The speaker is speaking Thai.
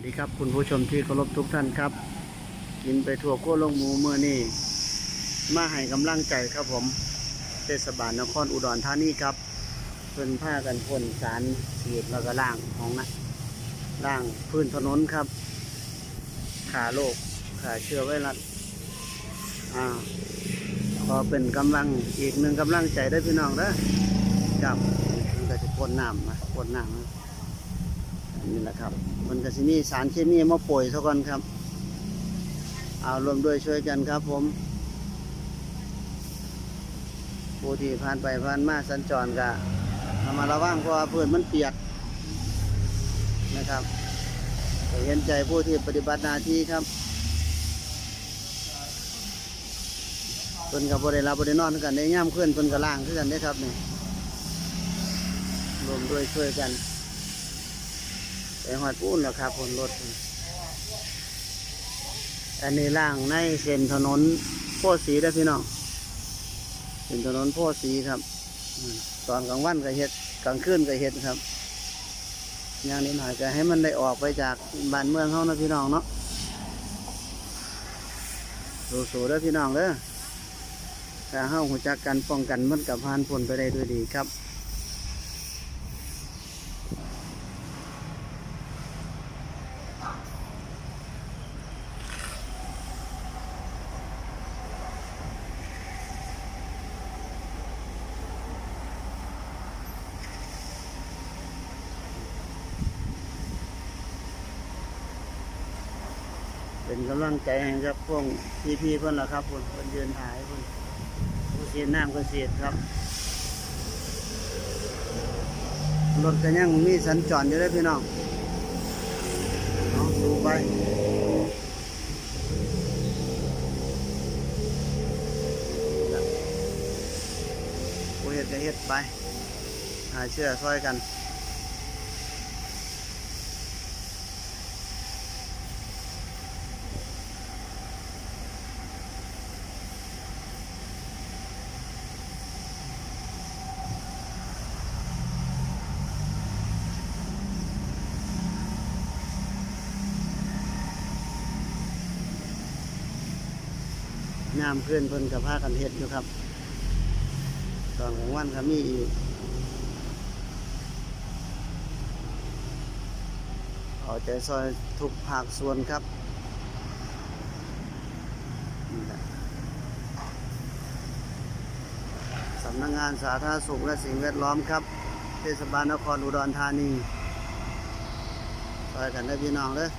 วัสดีครับคุณผู้ชมที่เคารพทุกท่านครับ กินไปทั่วโค้ลงหมูเมื่อนี่มาให้กำลังใจครับผมเทศบาลนครอุดรธานีครับเพิ่นผ้ากันพ่นสารฉีดแล้วก็ล่างของนะล่างพื้นถนนครับขาโรคขาเชื้อไวรัสอ่าพอเป็นกำลังอีกหนึ่งกำลังใจได้พี่น้องเด้อครับมันก็จะพ่นน้ำนะพ่นน้ำนะ นี่แหละครับมันก็สิมีสารเคมีมาป่วยซะก่อนครับเอารวมด้วยช่วยกันครับผมผู้ที่ผ่านไปผ่านมาสัญจรก็ทำมาระวังเพราะพื้นมันเปียกนะครับเห็นใจผู้ที่ปฏิบัติหน้าที่ครับเพิ่นกับบริลาบรินอนกันได้ย่ำขึ้นเพิ่นกับล่างขึ้นกันได้ครับนี่รวมด้วยช่วยกัน หอดปูนแล้วครับคนรถ อันนี้ล่างในเส้นถนนโพธิ์สีได้พี่น้องเส้นถนนโพธิ์สีครับ ตอนกลางวันก็เฮ็ดกลางคืนก็เฮ็ดครับอย่างนี้หน่อยก็ให้มันได้ออกไปจากบ้านเมืองเขานะพี่น้องเนาะสู้ๆเด้อพี่น้องเด้อถ้าเฮาหัวจักกันป้องกันมันกับพานพ้นไปได้ด้วยดีครับ เป็นกำลังใจให้กับพวกพี่พี่ๆเพื่อนละครับคนคนยืนถ่ายเพื่อนผู้เสียน้ำก็เสียครับรถก็ยังมีสัญจรอยู่เลยพี่น้องเอาดูไปเฮ็ดก็เฮ็ดไปหาเชื่อซอยกัน ยามเพื่อนเพิ่นกับพากันเฮ็ดอยู่ครับ ตอนกลางวันก็มีอีกเอาใจซอยทุกภาคส่วนครับสำนักงานสาธารณสุขและสิ่งแวดล้อมครับ เทศบาลนครอุดรธานีซอยกันได้พี่น้องเลย